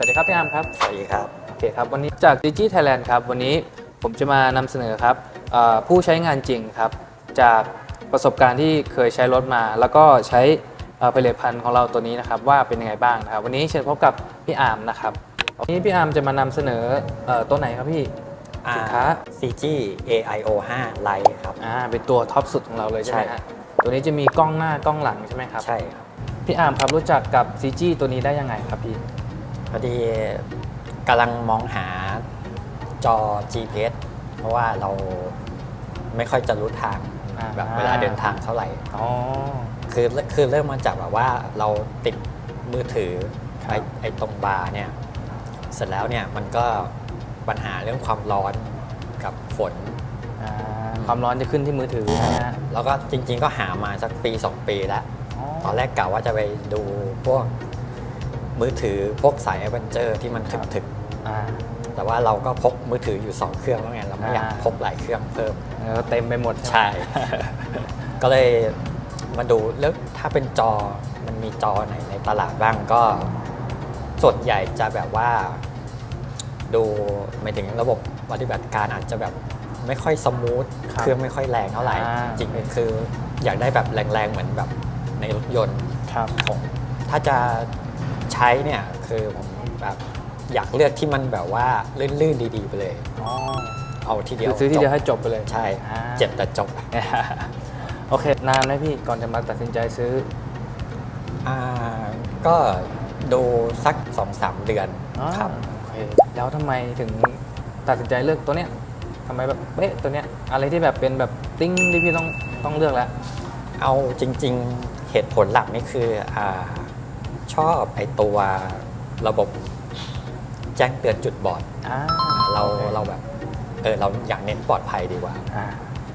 วัสดีครับพี่อาร์มครับ สวัสดีครับ โอเคครับ วันนี้จาก Digi Thailand ครับ วันนี้ผมจะมานำเสนอครับเอ่อผู้ใช้งานจริงครับ จากประสบการณ์ที่เคยใช้รถมา แล้วก็ใช้เอ่อผลิตภัณฑ์ของเราตัวนี้นะครับว่าเป็นยังไงบ้างนะครับ วันนี้เชิญพบกับพี่อาร์มนะครับวันนี้พี่อาร์มจะมานำเสนอเอ่อตัวไหนครับพี่สินค้า CG AIO 5 Lite ครับอ่าเป็นตัวท็อปสุดของเราเลยใช่ไหมใช่ฮะตัวนี้จะมีกล้องหน้ากล้องหลังใช่ไหมครับใช่ครับพี่อาร์มครับรู้จักกับ CG ตัวนี้ได้ยังไงครับพี่ พอดีกำลังมองหาจอ GPS เพราะว่าเราไม่ค่อยจะรู้ทางอ่า แบบเวลาเดินทางเท่าไหร่ อ๋อ คือคือเริ่มมาจากแบบว่าเราติดมือถือครับไอ้ไอ้ตรงบาร์เนี่ย เสร็จแล้วเนี่ยมันก็ปัญหาเรื่องความร้อนกับฝน อ่า ความร้อนจะขึ้นที่มือถือนะฮะแล้วก็จริง ๆ ก็หามาสักปี 2 ปีแล้วอ๋อตอนแรกกะว่าจะไปดูพวก มือถือพวกสายแอดเวนเจอร์ที่มันครับถึกอ่าๆแต่ว่าเราก็พกมือถืออยู่ 2 เครื่องแล้วไงเราไม่อยากอ่าพกหลายเครื่องเพิ่มแล้วก็เต็มไปหมดไหมใช่ ก็เลยมาดูแล้วถ้าเป็นจอมันมีจอไหนในตลาดบ้างก็ส่วนใหญ่จะแบบว่า ดูหมายถึงระบบปฏิบัติการอาจจะแบบไม่ค่อยสมูทครับเครื่องไม่ค่อยแรงเท่าไหร่อ่าจริงๆคืออยากได้แบบแรงๆเหมือนแบบในรถยนต์ครับผมถ้าจะใช้เนี่ยคือผมแบบอยากเลือกที่มันแบบว่าลื่นๆดีๆไปเลย อ๋อเอาทีเดียคืวอซื้อที่เดียวจบให้จบไปเลย ใช่ อ่า เจ็บแต่จบโอเคนานไหมพี่ก่อนจะมาตัดสินใจซื้ออ่าก็ดูสัก2อสเดือนอ๋อครับ โอเคแล้วทำไมถึงตัดสินใจเลือกตัวเนี้ยทำไมแบบเอ๊ะตัวเนี้ยอะไรที่แบบเป็นแบบติ้งที่พี่ต้องต้องเลือกแล้ว เอาจริง ๆ เหตุผลหลักนี่คืออา ชอบไอตัวระบบแจ้งเตือนจุดบอดอ่าเราโอคเราแบบเออเราอยากเน้นปลอดภัยดีกว่า อ่า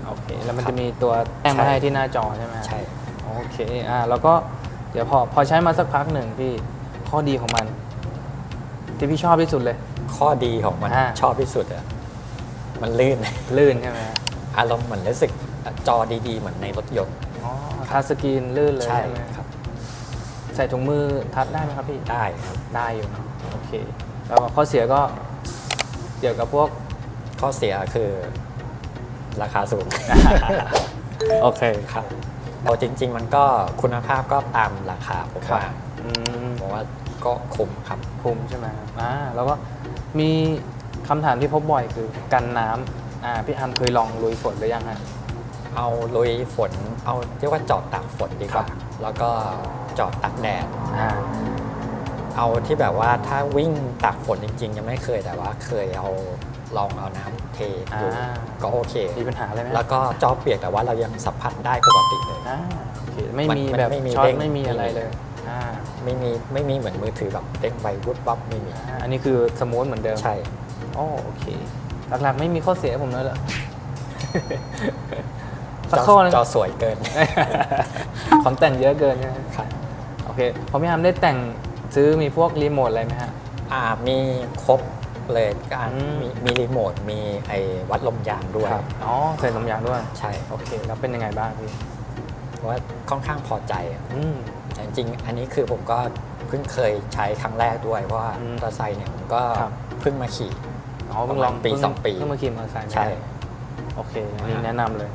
โอเค แล้วมันครับจะมีตัวแจ้งมาใช่ให้ที่หน้าจอใช่ไหมใช่ โอเคอ่าแล้วก็เดี๋ยวพอพอใช้มาสักพักหนึ่งพี่ข้อดีของมัน ที่พี่ชอบที่สุดเลย ข้อดีของมันอ่า ชอบที่สุดอะมันลื่น ลื่นใช่ไหมฮะอารมณ์เหมือนรู้สึกจอดีๆ เหมือนในรถยนต์อ๋อทัชสกรีนลื่นเลยใช่ใช่ไหมครับ ใส่ถุงมือทัชได้ไหมครับพี่ ได้ครับได้อยู่เนอะโอเค แล้วก็ข้อเสียก็เกี่ยวกับพวก ข้อเสียคือราคาสูง โอเคครับเอาจริง ๆ มันก็คุณภาพก็ตามราคาผมว่าอืมผมว่าก็คุ้มครับ คุ้มใช่ไหมครับอ่าแล้วก็มีคำถามที่พบบ่อยคือกันน้ำอ่าพี่อัมเคยลองลุยฝนหรือยังฮะ เอาลุยฝน เอาเรียกว่าจอดตากฝนดีกว่าครับแล้วก็จอดตากแดด อ่า เอาที่แบบว่าถ้าวิ่งตากฝนจริงๆ ยังไม่เคยแต่ว่าเคยเอาลองเอาน้ำเทดูอ่า ก็โอเค มีปัญหาอะไรไหมแล้วก็จอเปียกแต่ว่าเรายังสัมผัสได้ปกติเลย อ่าโอเคไม่มันมีมันแบบไม่มีช็อตเด้งไม่มีอะไรไม่มี เลยอ่าไม่มีไม่มีเหมือนมือถือแบบเด้งไปวุบวับไม่มี อ่าอันนี้คือสมูทเหมือนเดิม ใช่โอ้โอเค หลักๆไม่มีข้อเสียให้ผมเลยเหรอ สักจอข้อหนึงจอสวยเกิน ของแต่งเยอะเกินใช่ไหมครับโอเคพอพี่ฮัมได้แต่งซื้อมีพวกรีโมทอะไรไหมฮะ อ่ามีครบเลยการอืม มีมีรีโมท มีไอ้วัดลมยางด้วยอ๋อใส่ลมยางด้วย ใช่โอเคแล้วเป็นยังไงบ้างพี่เพราะว่าค่อนข้างพอใจอะอืม แต่จริงๆ อันนี้คือผมก็เพิ่งเคยใช้ครั้งแรกด้วย เพราะว่าอืมมอเตอร์ไซค์เนี่ยผมก็ครับ เพิ่งมาขี่ อ๋อเพิ่งลองประมาณปีเพิ่สองปี เพิ่งมาขี่มอเตอร์ไซค์ใช่ โอเคอันนี้แนะนำเลย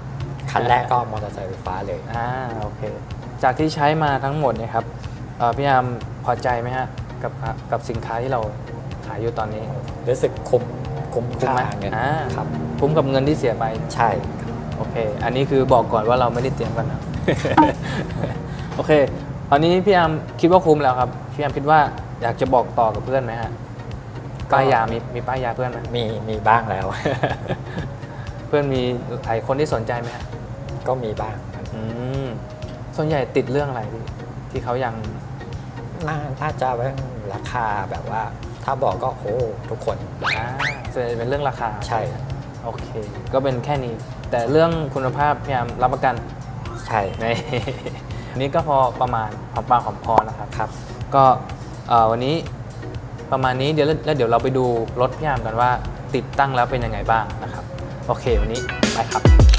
คันแรกก็มอเตอร์ไซค์ไฟฟ้าเลย อ่าโอเค จากที่ใช้มาทั้งหมดเนี่ยครับเอ่อพี่อาร์มพอใจไหมฮะกับกับสินค้าที่เราขายอยู่ตอนนี้ รู้สึกคุ้มคุ้มคุ้มไหมค่าเงินอ่า ครับ คุ้มกับเงินที่เสียไป ใช่โอเค อันนี้คือบอกก่อนว่าเราไม่ได้เตรียมกันนะ โอเค ตอนนี้พี่อาร์มคิดว่าคุ้มแล้วครับ พี่อาร์มคิดว่าอยากจะบอกต่อกับเพื่อนไหมฮะป้ายยามีมีป้ายยาเพื่อนไหมมีมีบ้างแล้ว เพื่อนมีหลายคนที่สนใจไหมฮะ ก็มีบ้างอืมส่วนใหญ่ติดเรื่องอะไรพี่ที่เขายังน่าน่าจะเป็นราคาแบบว่า ถ้าบอกก็โอ้ทุกคน อ่าส่วนใหญ่เป็นเรื่องราคาใช่ โอเค ก็เป็นแค่นี้ แต่เรื่องคุณภาพพี่อาร์มรับประกัน ใช่ในนี้ก็พอประมาณหอมปากหอมคอนะครับครับ ก็เอ่อวันนี้ประมาณนี้เดี๋ยวแล้วเดี๋ยวเราไปดูรถพี่อาร์มกันว่า ติดตั้งแล้วเป็นยังไงบ้างนะครับ โอเค วันนี้ไปครับ